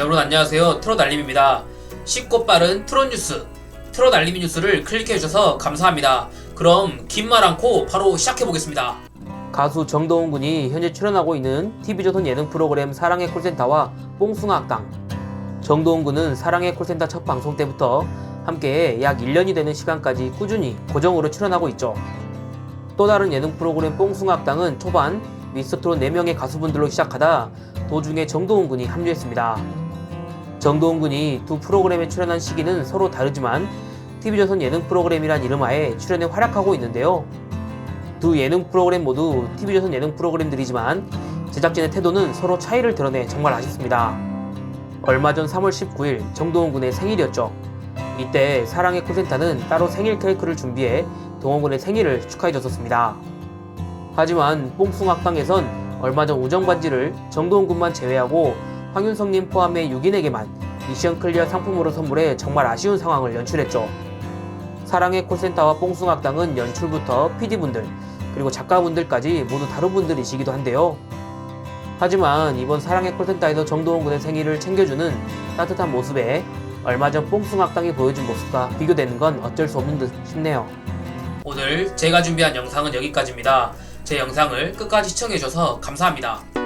네, 여러분 안녕하세요. 트롯 알림입니다. 쉽고 빠른 트롯 뉴스, 트롯 알림이 뉴스를 클릭해 주셔서 감사합니다. 그럼 긴 말 않고 바로 시작해 보겠습니다. 가수 정도훈 군이 현재 출연하고 있는 TV조선 예능 프로그램 사랑의 콜센터와 뽕숭아 악당. 정도훈 군은 사랑의 콜센터 첫 방송 때부터 함께 약 1년이 되는 시간까지 꾸준히 고정으로 출연하고 있죠. 또 다른 예능 프로그램 뽕숭아 악당은 초반 미스터트롯 4명의 가수분들로 시작하다 도중에 정도훈 군이 합류했습니다. 정도훈 군이 두 프로그램에 출연한 시기는 서로 다르지만 TV조선 예능 프로그램이란 이름하에 출연에 활약하고 있는데요. 두 예능 프로그램 모두 TV조선 예능 프로그램들이지만 제작진의 태도는 서로 차이를 드러내 정말 아쉽습니다. 얼마 전 3월 19일 정도훈 군의 생일이었죠. 이때 사랑의 콜센터는 따로 생일 케이크를 준비해 동원 군의 생일을 축하해줬었습니다. 하지만 뽕숭악당에선 얼마 전 우정 반지를 정도훈 군만 제외하고 황윤성님 포함해 6인에게만 미션 클리어 상품으로 선물해 정말 아쉬운 상황을 연출했죠. 사랑의 콜센터와 뽕숭악당은 연출부터 PD분들 그리고 작가분들까지 모두 다른 분들이시기도 한데요. 하지만 이번 사랑의 콜센터에서 정도훈 군의 생일을 챙겨주는 따뜻한 모습에 얼마 전 뽕숭악당이 보여준 모습과 비교되는 건 어쩔 수 없는 듯 싶네요. 오늘 제가 준비한 영상은 여기까지입니다. 제 영상을 끝까지 시청해주셔서 감사합니다.